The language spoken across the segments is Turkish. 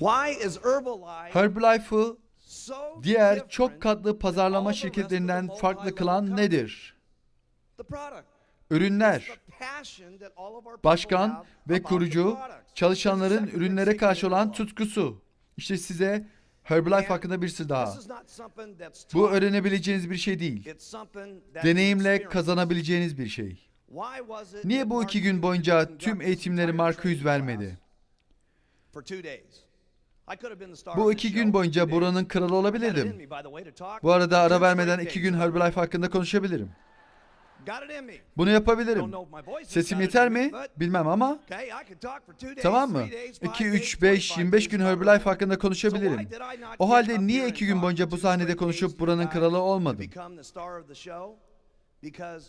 Why is Herbalife Herbalife'ı diğer çok katlı pazarlama şirketlerinden farklı kılan nedir? Ürünler. Başkan ve kurucu çalışanların ürünlere karşı olan tutkusu. İşte size Herbalife hakkında bir sır daha. Bu öğrenebileceğiniz bir şey değil. Deneyimle kazanabileceğiniz bir şey. Niye bu iki gün boyunca tüm eğitimleri Mark Hughes vermedi? Bu iki gün boyunca buranın kralı talk Bu arada ara vermeden iki gün Herbalife hakkında konuşabilirim. Bunu yapabilirim. Sesim yeter mi? Bilmem ama tamam mı? three days, five 2, days, 3, 5, 25 25 gün Herbalife hakkında konuşabilirim. O halde niye here and iki gün talk boyunca bu sahnede konuşup buranın kralı olmadım?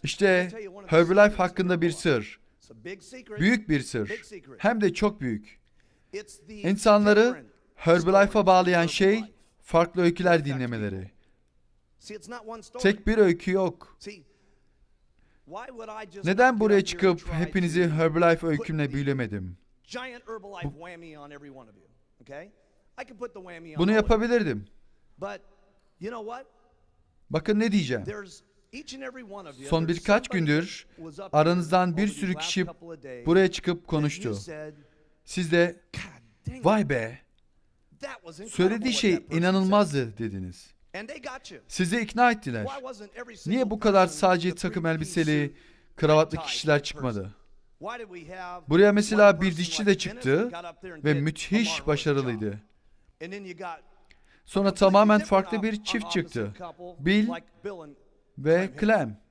İşte Herbalife hakkında bir sır. Büyük bir sır. Hem de çok büyük. İnsanları Herbalife'a bağlayan şey farklı öyküler dinlemeleri. Tek bir öykü yok. Neden buraya çıkıp hepinizi Herbalife öykümle büyülemedim? Bunu yapabilirdim. Bakın ne diyeceğim. Son birkaç gündür aranızdan bir sürü kişi buraya çıkıp konuştu. Siz de "God dang it, vay be söylediği şey inanılmazdı dediniz. said." And they got you. Sizi ikna ettiler. Niye bu kadar sadece takım elbiseli, kravatlı kişiler çıkmadı? Buraya mesela bir dişçi de çıktı ve müthiş başarılıydı. Sonra tamamen farklı bir çift çıktı. Bill ve Clem.